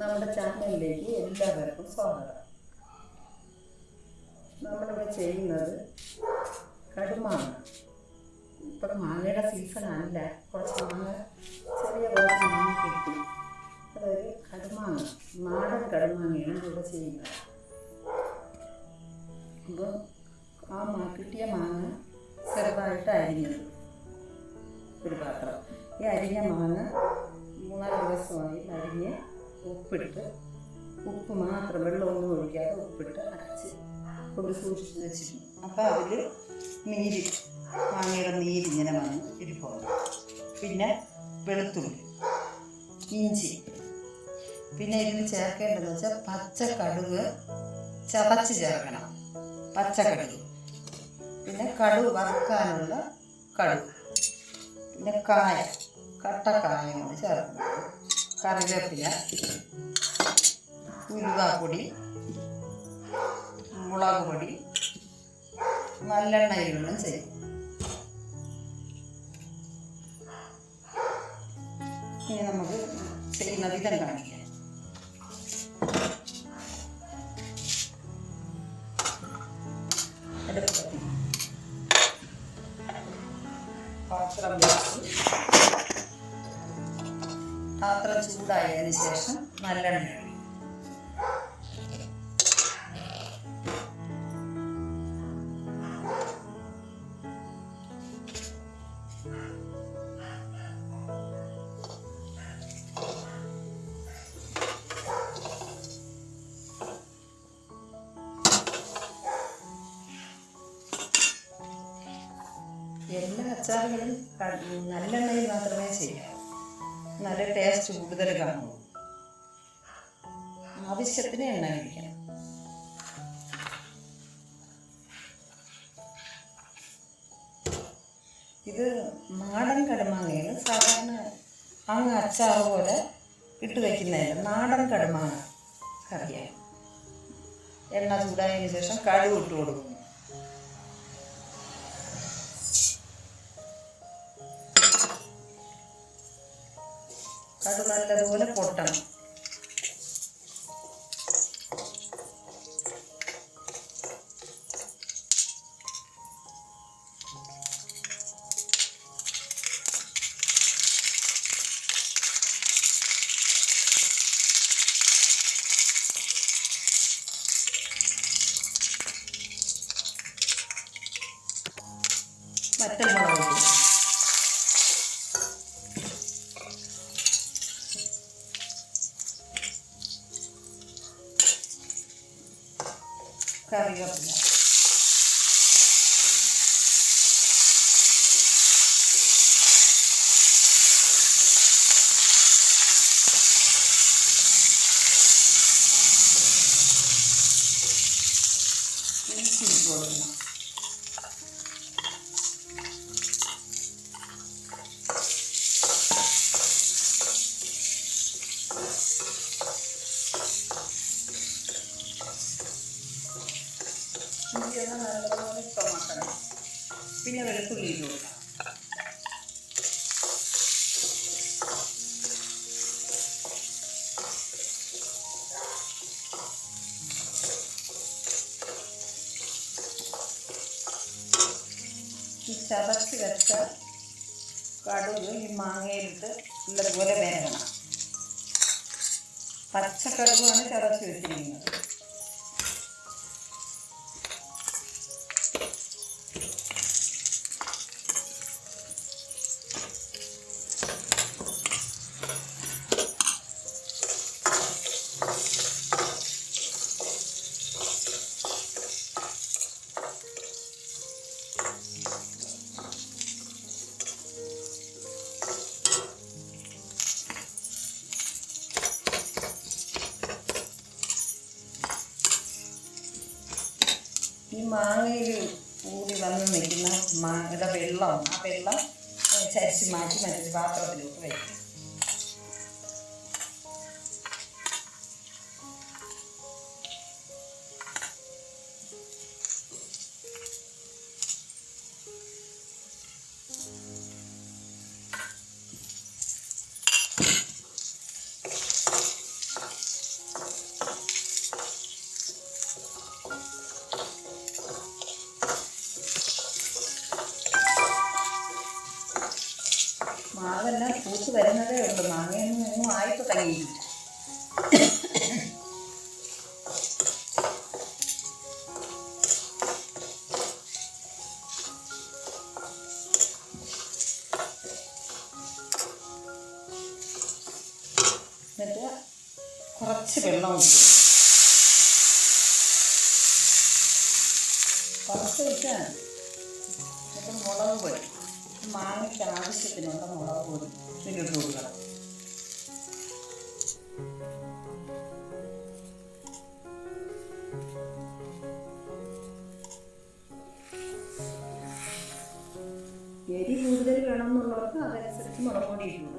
നമ്മുടെ ചാനലിലേക്ക് എല്ലാവർക്കും സ്വാഗതം. നമ്മളിവിടെ ചെയ്യുന്നത് കടുമാങ്ങ ഇപ്പം മാങ്ങയുടെ സീസൺ അല്ല കുറച്ച് മാങ്ങ ചെറിയ കുറച്ച് മാങ്ങ കിട്ടി. അതൊരു കടുമാങ്ങ നാടൻ കടുമാങ്ങയാണ് ഇവിടെ ചെയ്യുന്നത്. അപ്പോൾ ആ മാ കിട്ടിയ മാങ്ങ ചെറുതായിട്ട് അരിഞ്ഞത്. ഒരു പാത്രം. ഈ അരിഞ്ഞ മാങ്ങ മൂന്നാൽ ദിവസമായി അരിഞ്ഞ് ഉപ്പിട്ട് ഉപ്പ് മാത്രം വെള്ളമൊന്നും ഒഴിക്കാതെ ഉപ്പിട്ട് അടച്ച് കൊണ്ട് സൂക്ഷിച്ച് വെച്ചിരുന്നു. അപ്പോൾ അതിൽ നീര് മാങ്ങയുടെ നീര് ഇങ്ങനെ വന്ന് ഇരിപ്പുണ്ട്. പിന്നെ വെളുത്തുള്ളി ഇഞ്ചി. പിന്നെ ഇതിന് ചേർക്കേണ്ടതെന്ന് വെച്ചാൽ പച്ചക്കടുക് ചതച്ച് ചേർക്കണം. പച്ചക്കടുക്. പിന്നെ കടുക് വറുക്കാനുള്ള കടുക്. പിന്നെ കായ കട്ടക്കായ കൂടി ചേർക്കണം. കറിവേപ്പില ഉരുവാപ്പൊടി മുളക് പൊടി നല്ലെണ്ണയിലൊന്നും ചെയ്യും ഇനി നമുക്ക് ചെയ്യുന്ന വിധം കാണിക്കാം ചൂടായതിനു ശേഷം നല്ലെണ്ണ. എല്ലാ അച്ചാറുകളും നല്ലെണ്ണയിൽ മാത്രമേ ചെയ്യാവൂ. നല്ല ടേസ്റ്റ് കൂടുതൽ കാണൂ. ആവശ്യത്തിന് എണ്ണ ഒഴിക്കണം ഇത് നാടൻ കടുമാങ്ങയാണ്. സാധാരണ അങ്ങ് അച്ചാർ പോലെ ഇട്ട് വയ്ക്കുന്നതല്ല നാടൻ കടമാങ്ങ കറിയാണ്. എണ്ണ ചൂടായതിന് ശേഷം കടുക് ഇട്ട് കൊടുക്കുന്നു. അത് നല്ലതുപോലെ പൊട്ടണം. വറ്റൽമുളക് ഇടും. കറിവേപ്പില ഇഞ്ചി ഇട്ട് ചതച്ച് വെച്ച കടുക് ഈ മാങ്ങയിലിട്ട് നല്ലതുപോലെ വേകണം പച്ചക്കടുവാണ് ചതച്ച് വെച്ചിരിക്കുന്നത്. ഈ മാങ്ങയിൽ കൂടി വന്ന് നിൽക്കുന്ന മാങ്ങയുടെ വെള്ളം. ആ വെള്ളം ചരിച്ച് മാറ്റി മറ്റൊരു പാത്രത്തിലോട്ട് വയ്ക്കും കുറച്ച് വെള്ളം ഒഴിക്കും കുറച്ച് വെച്ചാൽ ഇപ്പം മുളക് പൊടി. മാങ്ങയ്ക്ക് ആവശ്യത്തിനുള്ള മുളക് പൊടി ഇതിലിട്ട് കൊടുക്കണം. എരി കൂടുതൽ വേണമെന്നുള്ളവർക്ക് അതനുസരിച്ച് മുളക് പൊടി ഇട്ടു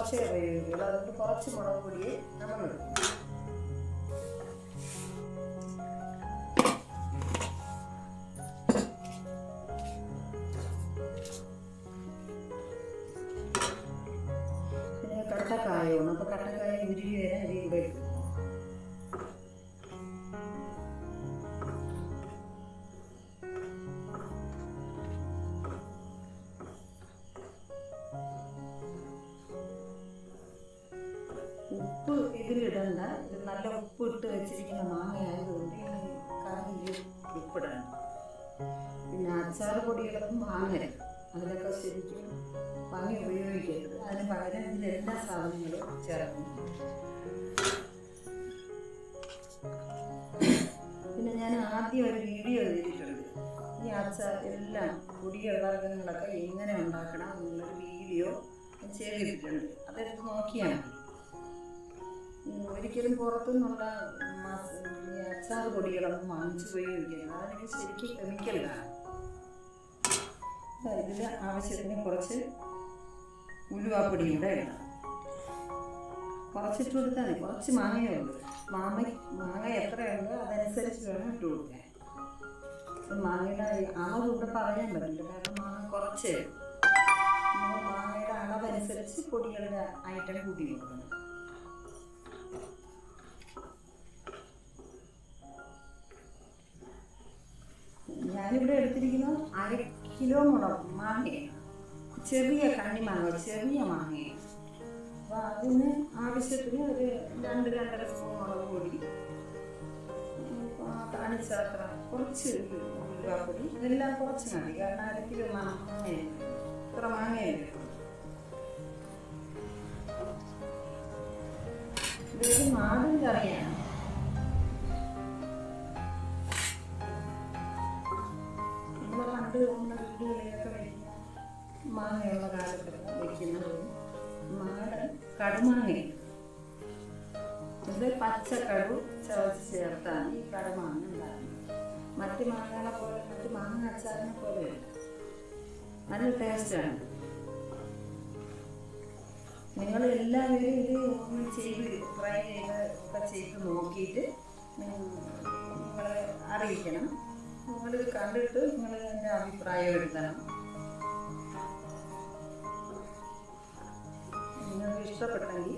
കുറച്ചേ ഉപയോഗിക്കുള്ളൂ അതുകൊണ്ട് കുറച്ച് മുളക് പൊടിയെ നമ്മൾ ഇതിലിടണ്ട ഇത് നല്ല ഉപ്പ് ഇട്ട് വെച്ചിരിക്കുന്ന മാങ്ങയായതുകൊണ്ട് കറി ഉപ്പിടണം. പിന്നെ അച്ചാർ പൊടികളൊന്നും വാങ്ങരുത് അതിലൊക്കെ ശരിക്കും വാങ്ങി ഉപയോഗിക്കരുത്. അതിന് പകരം ഇതിലെല്ലാ സാധനങ്ങളും ചേർക്കും പിന്നെ ഞാൻ ആദ്യം ഒരു വീഡിയോ ചെയ്തിട്ടുണ്ട്. ഈ അച്ചാർ എല്ലാം പൊടികളൊക്കെ എങ്ങനെ ഉണ്ടാക്കണം എന്നുള്ളൊരു വീഡിയോ ചെയ്തിട്ടുണ്ട്. അതെടുത്ത് നോക്കിയാൽ മതി. ഒരിക്കലും പുറത്തുനിന്നുള്ള അച്ചാർ പൊടികളൊന്നും വാങ്ങിച്ചു ഉപയോഗിക്കരുത് അതിന് ശരിക്കും കെമിക്കലാണ് ഇതിന്റെ ആവശ്യത്തിന് കുറച്ച് ഉലുവാപ്പൊടിയും കൂടെ ഇടണം കുറച്ചിട്ട് കൊടുത്താൽ മതി. കുറച്ച് മാങ്ങയേ ഉള്ളൂ. മാങ്ങ മാങ്ങ എത്രയുണ്ടോ അതനുസരിച്ച് വേണം ഇട്ട് കൊടുക്കാൻ. മാങ്ങയുടെ അളവ് പറയാൻ പറ്റില്ല കാരണം മാങ്ങ കുറച്ച്. മാങ്ങയുടെ അളവനുസരിച്ച് പൊടികളുടെ ഐറ്റം കൂട്ടി കൊടുക്കണം. ഞാനിവിടെ എടുത്തിരിക്കുന്നത് അര കിലോ മുളക് മാങ്ങയാണ്. ചെറിയ കണ്ണിമാങ്ങ ചെറിയ മാങ്ങയാണ്. അപ്പോൾ അതിന് ആവശ്യത്തിന് ഒരു രണ്ട് രണ്ടര സ്പൂൺ മുളക് പൊടി തണിച്ചത്ര കുറച്ച് ഉലുവാപ്പൊടി ഇതെല്ലാം കുറച്ച് മതി. കാരണം അര കിലോ മാങ്ങയാണ്. ഇത്ര മാങ്ങയല്ലേ ഇതൊരു നാടൻ കറിയാണ്. പണ്ട് നമ്മുടെ വീടുകളിലൊക്കെ വയ്ക്കുന്ന മാങ്ങയുള്ള കാലത്ത് വയ്ക്കുന്നത് നാടൻ കടുമാങ്ങ. ഇത് പച്ചക്കടു ചവച്ച് ചേർത്താണ് ഈ കടുമാങ്ങ ഉണ്ടാകുന്നത് മറ്റു മാങ്ങകളെ പോലെ മറ്റു മാങ്ങ അച്ചാറിനെ പോലെയല്ല നല്ല ടേസ്റ്റാണ് നിങ്ങൾ എല്ലാവരും ഇത് ഒന്ന് ചെയ്ത് ട്രൈ ചെയ്ത് ഒക്കെ ചെയ്ത് നോക്കിയിട്ട് നിങ്ങളെ അറിയിക്കണം. നിങ്ങളിത് കണ്ടിട്ട് നിങ്ങൾ എന്റെ അഭിപ്രായം എഴുതണം. നിങ്ങൾക്ക് ഇഷ്ടപ്പെട്ടെങ്കിൽ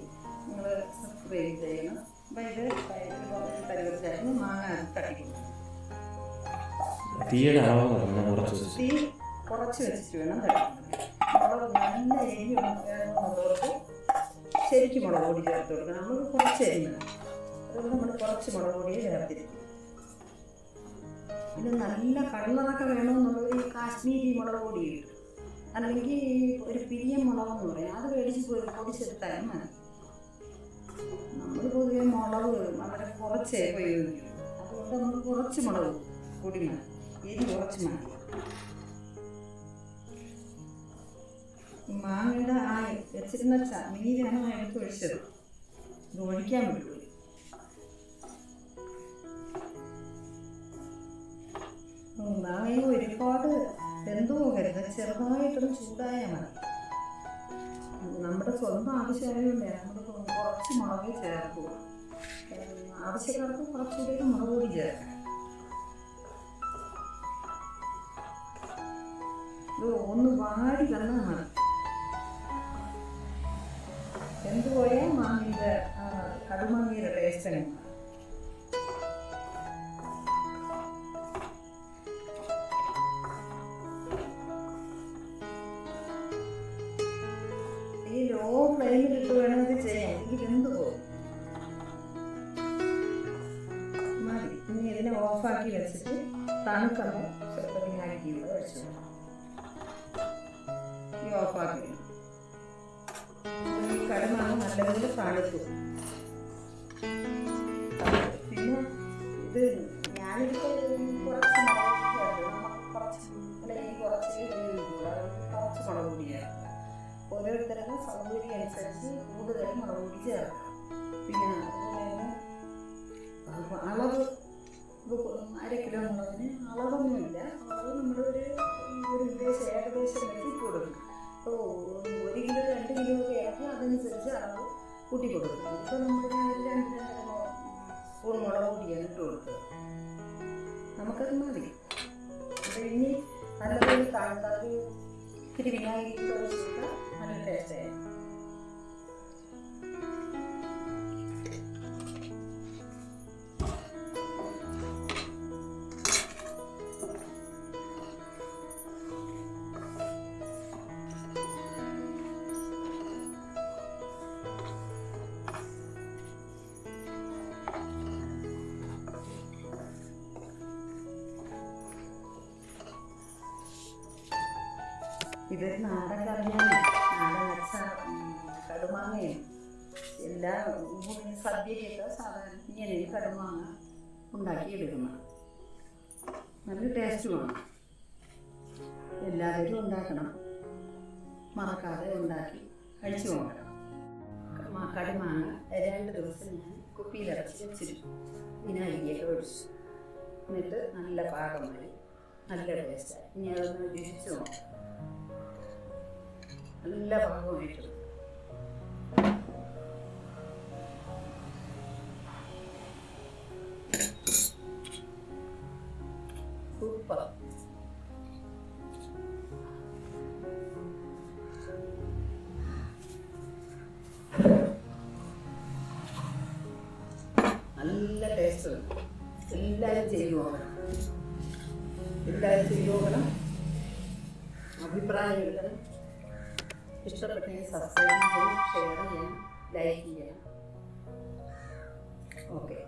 നിങ്ങൾ സബ്സ്ക്രൈബ് ചെയ്യണം. അപ്പം ഇത് പരുവത്തിലായിരുന്നു. മാങ്ങ തട്ടിക്കുന്നത് തീയുടെ അളവ് പറഞ്ഞാൽ കുറച്ച് തീ കുറച്ച് വെച്ചിട്ട് വേണം മുളക് നല്ല എരി വേണമെന്നുള്ളവർക്ക് ശരിക്കും മുളക് പൊടി ചേർത്ത് കൊടുക്കണം. നമ്മൾ കുറച്ച് എരിഞ്ഞത് അതുകൊണ്ട് നമ്മൾ കുറച്ച് മുളക് പൊടിയെ ചേർത്തിരിക്കും. പിന്നെ നല്ല കളറൊക്കെ വേണമെന്നുള്ളത് ഈ കാശ്മീരി മുളക് പൊടി കിട്ടും അല്ലെങ്കിൽ ഒരു പിരിയൻ മുളകെന്ന് പറയും. അത് മേടിച്ച് പോയി പൊടിച്ചെടുത്താലും മതി. നമ്മൾ പൊതുവെ മുളക് വളരെ കുറച്ചേ ഉപയോഗിക്കും. അതുകൊണ്ട് നമ്മൾ കുറച്ച് മുളക് പൊടി മതി എരി കുറച്ച് മതി. മാങ്ങയുടെ ആ വെച്ചിരുന്ന നീരാണ് എടുത്ത് ഒഴിച്ചത്. ഇത് ഒഴിക്കാൻ പറ്റുള്ളൂ മാങ്ങ ഒരുപാട് വെന്തു പോകരുത് ചെറുതായിട്ടൊന്ന് ചൂടായാൽ മതി. നമ്മുടെ സ്വന്തം ആവശ്യമായതുകൊണ്ട് നമ്മൾ കുറച്ച് മുളക് ചേർക്കുക ആവശ്യക്കാർക്ക് കുറച്ചുകൂടി മുളക് കൂടി ചേർക്കാം. ഒന്ന് വാടി വന്നാൽ മതി മാങ്ങിയുടെ കടുമാങ്ങയുടെ ടേസ്റ്റ് തന്നെ ഫ്ലെയിമിൽ ഇട്ട് വേണമെങ്കിൽ ചെയ്യാം എനിക്ക് എന്ത് പോകും. മതി. ഇനി ഇതിനെ ഓഫാക്കി വെച്ചിട്ട് തണുക്കുമ്പോൾ ചെറുപ്പം ഇവിടെ വെച്ചു ഈ ഓഫാക്കി ഈ കടുമാണ് നല്ലപോലെ തണുത്തു പിന്നെ ഇത് ഞാനിപ്പോൾ ഓരോരുത്തരുടെ സൗകര്യം അനുസരിച്ച് കൂടുതൽ മുളക് പൊടി ചേർക്കാം പിന്നെ അളവ് അര കിലോ മുളകിന് അളവൊന്നുമില്ല. അളവ് നമ്മളൊരു ഒരു ഉദ്ദേശം ഏകദേശം വെച്ച് കൊടുക്കും. ഇപ്പോൾ ഒരു കിലോ രണ്ട് കിലോ ഒക്കെ ആക്കി അതനുസരിച്ച് അളവ് കൂട്ടി കൊടുക്കും. ഇപ്പോൾ നമ്മൾ രണ്ട് രണ്ടര സ്പൂൺ മുളക് പൊടിയാണ് ഇട്ട് കൊടുക്കുക. നമുക്കത് മതി. അപ്പോൾ ഇനി നല്ലതൊരു താഴ്ത്താൽ ഇത്തിരി വിനാഗിരി ഒഴിച്ചിട്ട് നല്ല ടേസ്റ്റായി ഇതൊരു നാടൻ കടുമാങ്ങയും എല്ലാ ഊണിന് സദ്യയൊക്കെ സാധാരണ ഇങ്ങനെ കടുമാങ്ങ ഉണ്ടാക്കിയെടുക്കുന്നത് നല്ല ടേസ്റ്റുമാണ് എല്ലാവരും ഉണ്ടാക്കണം മറക്കാതെ ഉണ്ടാക്കി കഴിച്ചു നോക്കണം കടുമാങ്ങ രണ്ട് ദിവസം ഞാൻ കുപ്പിയിലടച്ച് വെച്ചിരുന്നു വിനാഗിരിയൊക്കെ ഒഴിച്ചു എന്നിട്ട് നല്ല പാകമായി നല്ല ടേസ്റ്റായി ഇനി അതൊന്ന് രുചിച്ചു നോക്കാം നല്ല ഭാഗമായിരുന്നു സൂപ്പർ. നല്ല ടേസ്റ്റ് എല്ലാവരും ചെയ്തു ഇഷ്ടപ്പെട്ടെങ്കിൽ സബ്സ്ക്രൈബ് ചെയ്യണം ഷെയർ ചെയ്യണം ലൈക്ക് ചെയ്യണം ഓക്കെ